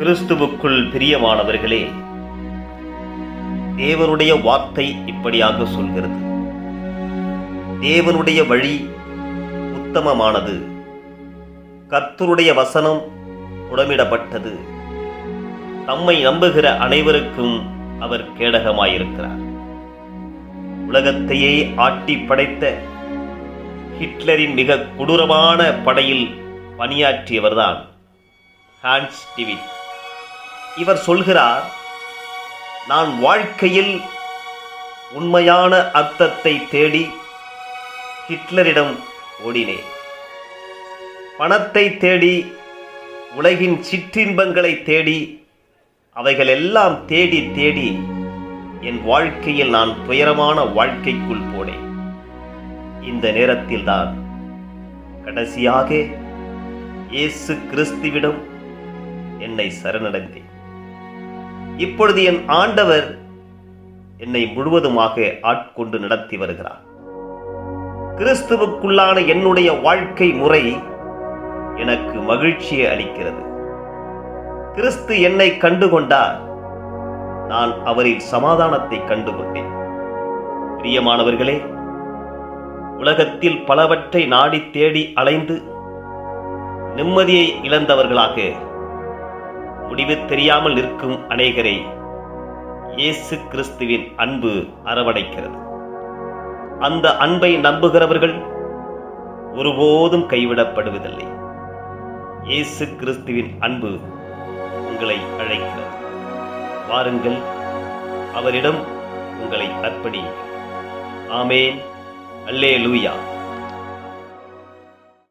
கிறிஸ்துவுக்குள் பிரியமானவர்களே தேவனுடைய வார்த்தை இப்படியாக சொல்கிறது. தேவனுடைய வழி உத்தமமானது. கர்த்தருடைய வசனம் உடமிடப்பட்டது தம்மை நம்புகிற அனைவருக்கும் அவர் கேடகமாயிருக்கிறார். உலகத்தையே ஆட்டி படைத்த ஹிட்லரின் மிக கொடூரமான படையில் பணியாற்றியவர்தான் ஹான்ஸ் டிவிட். இவர் சொல்கிறார் நான் வாழ்க்கையில் உண்மையான அர்த்தத்தை தேடி ஹிட்லரிடம் ஓடினேன். பணத்தை தேடி உலகின் சிற்றின்பங்களை தேடி அவைகளெல்லாம் தேடி தேடி என் வாழ்க்கையில் நான் துயரமான வாழ்க்கைக்குள் போனேன். இந்த நேரத்தில்தான் கடைசியாக இயேசு கிறிஸ்துவிடம் என்னை சரணடைந்தேன். இப்பொழுது என் ஆண்டவர் என்னை முழுவதுமாக ஆட்கொண்டு நடத்தி வருகிறார். கிறிஸ்துவுக்குள்ளான என்னுடைய வாழ்க்கை முறை எனக்கு மகிழ்ச்சியை அளிக்கிறது. கிறிஸ்து என்னை கண்டுகொண்டார். நான் அவரில் சமாதானத்தை கண்டுகொண்டேன். பிரியமானவர்களே உலகத்தில் பலவற்றை நாடி தேடி அலைந்து நிம்மதியை இழந்தவர்களாக முடிவு தெரியாமல் நிற்கும் அநேகரை இயேசு கிறிஸ்துவின் அன்பு அரவணைக்கிறது. அந்த அன்பை நம்புகிறவர்கள் ஒருபோதும் கைவிடப்படுவதில்லை. இயேசு கிறிஸ்துவின் அன்பு உங்களை அழைக்கிறது. வாருங்கள் அவரிடம் உங்களை அர்ப்பணியுங்கள். ஆமேன். அல்லே லூயா